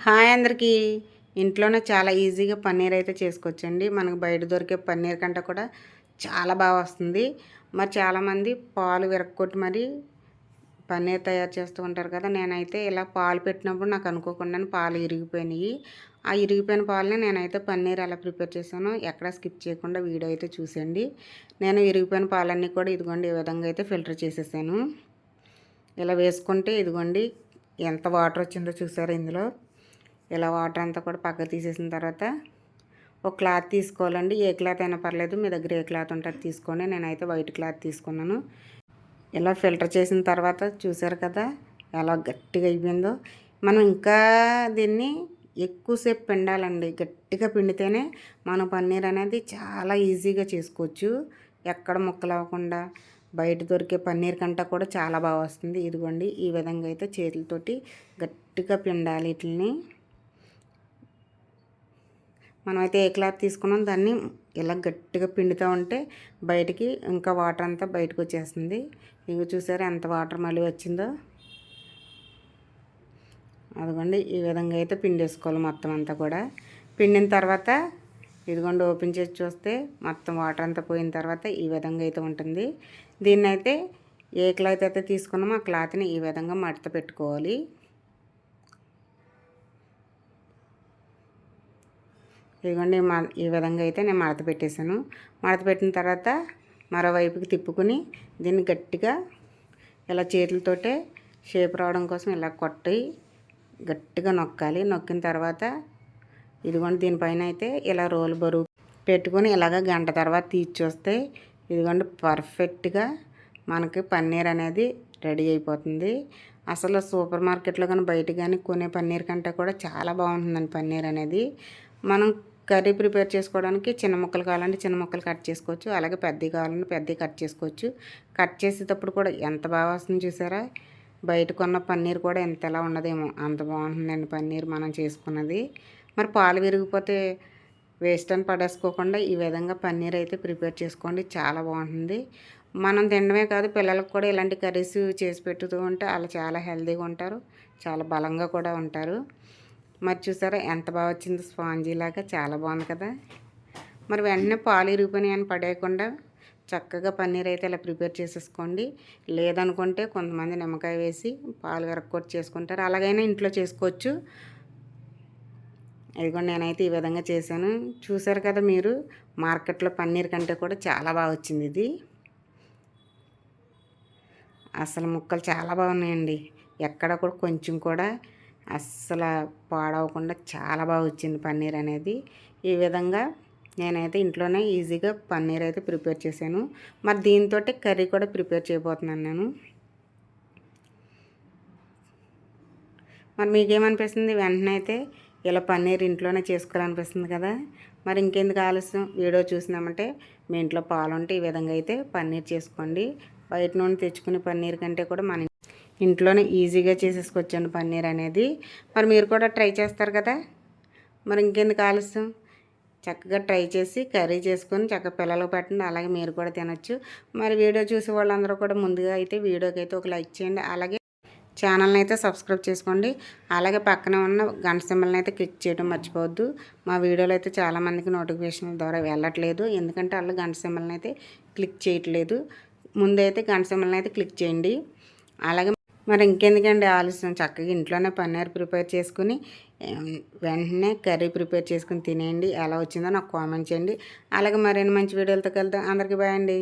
Hi అందరికీ. ఇంట్లోనే చాలా ఈజీగా పన్నీర్ అయితే చేసుకోవచ్చండి. మనకు బయట దొరికే పన్నీర్ కంటే కూడా చాలా బాగా వస్తుంది. మరి చాలామంది పాలు విరక్కొట్టి మరి పన్నీర్ తయారు చేస్తూ ఉంటారు కదా నేనైతే ఇలా పాలు పెట్టినప్పుడు నాకు అనుకోకుండా పాలు ఇరిగిపోయినాయి. ఆ ఇరిగిపోయిన పాలని నేనైతే పన్నీర్ ఎలా ప్రిపేర్ చేశానో ఎక్కడ స్కిప్ చేయకుండా వీడియో అయితే చూసేయండి. నేను ఇరిగిపోయిన పాలన్నీ కూడా ఇదిగోండి ఈ విధంగా అయితే ఫిల్టర్ చేసేసాను. ఇలా వేసుకుంటే ఇదిగోండి ఎంత వాటర్ వచ్చిందో చూసారు ఇందులో? ఇలా వాటర్ అంతా కూడా పక్క తీసేసిన తర్వాత ఒక క్లాత్ తీసుకోవాలండి. ఏ క్లాత్ అయినా పర్లేదు మీ దగ్గర ఏ క్లాత్ ఉంటుంది తీసుకోండి. నేనైతే వైట్ క్లాత్ తీసుకున్నాను. ఇలా ఫిల్టర్ చేసిన తర్వాత చూసారు కదా ఎలా గట్టిగా అయిపోయిందో. మనం ఇంకా దీన్ని ఎక్కువసేపు పిండాలండి. గట్టిగా పిండితేనే మన పన్నీర్ అనేది చాలా ఈజీగా చేసుకోవచ్చు. ఎక్కడ ముక్కలు అవ్వకుండా బయట దొరికే పన్నీర్ కంటే కూడా చాలా బాగా వస్తుంది. ఇదిగోండి ఈ విధంగా అయితే చేతులతోటి గట్టిగా పిండాలి వీటిని. మనమైతే ఏ క్లాత్ తీసుకున్నాం దాన్ని ఇలా గట్టిగా పిండుతూ ఉంటే బయటికి ఇంకా వాటర్ అంతా బయటకు వచ్చేస్తుంది. ఇవి చూసారా ఎంత వాటర్ మళ్ళీ వచ్చిందో? అదిగోండి ఈ విధంగా అయితే పిండేసుకోవాలి మొత్తం అంతా కూడా. పిండిన తర్వాత ఇదిగోండి ఓపెన్ చేసి చూస్తే మొత్తం వాటర్ అంతా పోయిన తర్వాత ఈ విధంగా అయితే ఉంటుంది. దీన్నైతే ఏ క్లాత్ అయితే తీసుకున్నామో ఆ క్లాత్ని ఈ విధంగా మడత పెట్టుకోవాలి. ఇదిగోండి మా ఈ విధంగా అయితే నేను మడత పెట్టేశాను. మడత పెట్టిన తర్వాత మరోవైపుకి తిప్పుకుని దీన్ని గట్టిగా ఇలా చేతులతోటే షేప్ రావడం కోసం ఇలా కొట్టి గట్టిగా నొక్కాలి. నొక్కిన తర్వాత ఇదిగోండి దీనిపైన అయితే ఇలా రోల్ బరువు పెట్టుకొని ఇలాగ గంట తర్వాత తీసి చూస్తే ఇదిగోండి పర్ఫెక్ట్గా మనకి పన్నీర్ అనేది రెడీ అయిపోతుంది. అసలు సూపర్ మార్కెట్లో కానీ బయట కానీ కొనే పన్నీర్ కంటే కూడా చాలా బాగుంటుందండి పన్నీర్ అనేది. మనం కర్రీ ప్రిపేర్ చేసుకోవడానికి చిన్న ముక్కలు కావాలంటే చిన్న ముక్కలు కట్ చేసుకోవచ్చు. అలాగే పెద్దవి కావాలంటే పెద్దవి కట్ చేసుకోవచ్చు. కట్ చేసేటప్పుడు కూడా ఎంత బాగా వస్తుంది చూసారా? బయట కొన్న పన్నీర్ కూడా ఎంత ఎలా ఉండదేమో. అంత బాగుంటుందండి పన్నీర్ మనం చేసుకున్నది. మరి పాలు విరిగిపోతే వేస్ట్ అని పడేసుకోకుండా ఈ విధంగా పన్నీర్ అయితే ప్రిపేర్ చేసుకోండి. చాలా బాగుంటుంది. మనం తినడమే కాదు పిల్లలకు కూడా ఇలాంటి కర్రీస్ చేసి పెట్టుతూ ఉంటే వాళ్ళు చాలా హెల్తీగా ఉంటారు. చాలా బలంగా కూడా ఉంటారు. మరి చూసారా ఎంత బాగా వచ్చిందో స్పాంజీ లాగా చాలా బాగుంది కదా. మరి వెంటనే పాలు ఇరిగిపోయినాయి అని పడేయకుండా చక్కగా పన్నీర్ అయితే ఇలా ప్రిపేర్ చేసేసుకోండి. లేదనుకుంటే కొంతమంది నిమ్మకాయ వేసి పాలు వెరక్కొట్టి చేసుకుంటారు. అలాగైనా ఇంట్లో చేసుకోవచ్చు. ఇదిగోండి నేనైతే ఈ విధంగా చేశాను. చూసారు కదా మీరు మార్కెట్లో పన్నీర్ కంటే కూడా చాలా బాగా వచ్చింది ఇది. అసలు ముక్కలు చాలా బాగున్నాయండి. ఎక్కడ కూడా కొంచెం కూడా అస్సలు పాడవకుండా చాలా బాగా వచ్చింది పన్నీర్ అనేది. ఈ విధంగా నేనైతే ఇంట్లోనే ఈజీగా పన్నీర్ అయితే ప్రిపేర్ చేశాను. మరి దీంతో కర్రీ కూడా ప్రిపేర్ చేయబోతున్నాను నేను. మరి మీకేమనిపిస్తుంది? వెంటనే అయితే ఇలా పన్నీర్ ఇంట్లోనే చేసుకోవాలనిపిస్తుంది కదా. మరి ఇంకెందుకు ఆలస్యం? వీడియో చూసినామంటే మీ ఇంట్లో పాలు ఉంటే ఈ విధంగా అయితే పన్నీర్ చేసుకోండి. బయట నుండి తెచ్చుకునే పన్నీర్ కంటే కూడా మన ఇంట్లోనే ఈజీగా చేసేసుకొచ్చాను పన్నీర్ అనేది. మరి మీరు కూడా ట్రై చేస్తారు కదా. మరి ఇంకెందుకు ఆలస్యం? చక్కగా ట్రై చేసి కర్రీ చేసుకొని చక్కగా పిల్లలకు పెట్టండి అలాగే మీరు కూడా తినొచ్చు. మరి వీడియో చూసే వాళ్ళందరూ కూడా ముందుగా అయితే వీడియోకి అయితే ఒక లైక్ చేయండి అలాగే ఛానల్ని అయితే సబ్స్క్రైబ్ చేసుకోండి అలాగే పక్కన ఉన్న గంట సింబల్ని అయితే క్లిక్ చేయడం మర్చిపోవద్దు. మా వీడియోలో అయితే చాలామందికి నోటిఫికేషన్ ద్వారా వెళ్ళట్లేదు ఎందుకంటే వాళ్ళు గంట సింబల్ని అయితే క్లిక్ చేయట్లేదు. ముందైతే గంట సింబల్ని అయితే క్లిక్ చేయండి అలాగే మరి ఇంకెందుకండి ఆలస్యం. చక్కగా ఇంట్లోనే పన్నీర్ ప్రిపేర్ చేసుకుని వెంటనే కర్రీ ప్రిపేర్ చేసుకుని తినేయండి. ఎలా వచ్చిందో నాకు కామెంట్ చేయండి. అలాగే మరిన్ని మంచి వీడియోలతో కలుద్దాం. అందరికీ బాయ్ అండి.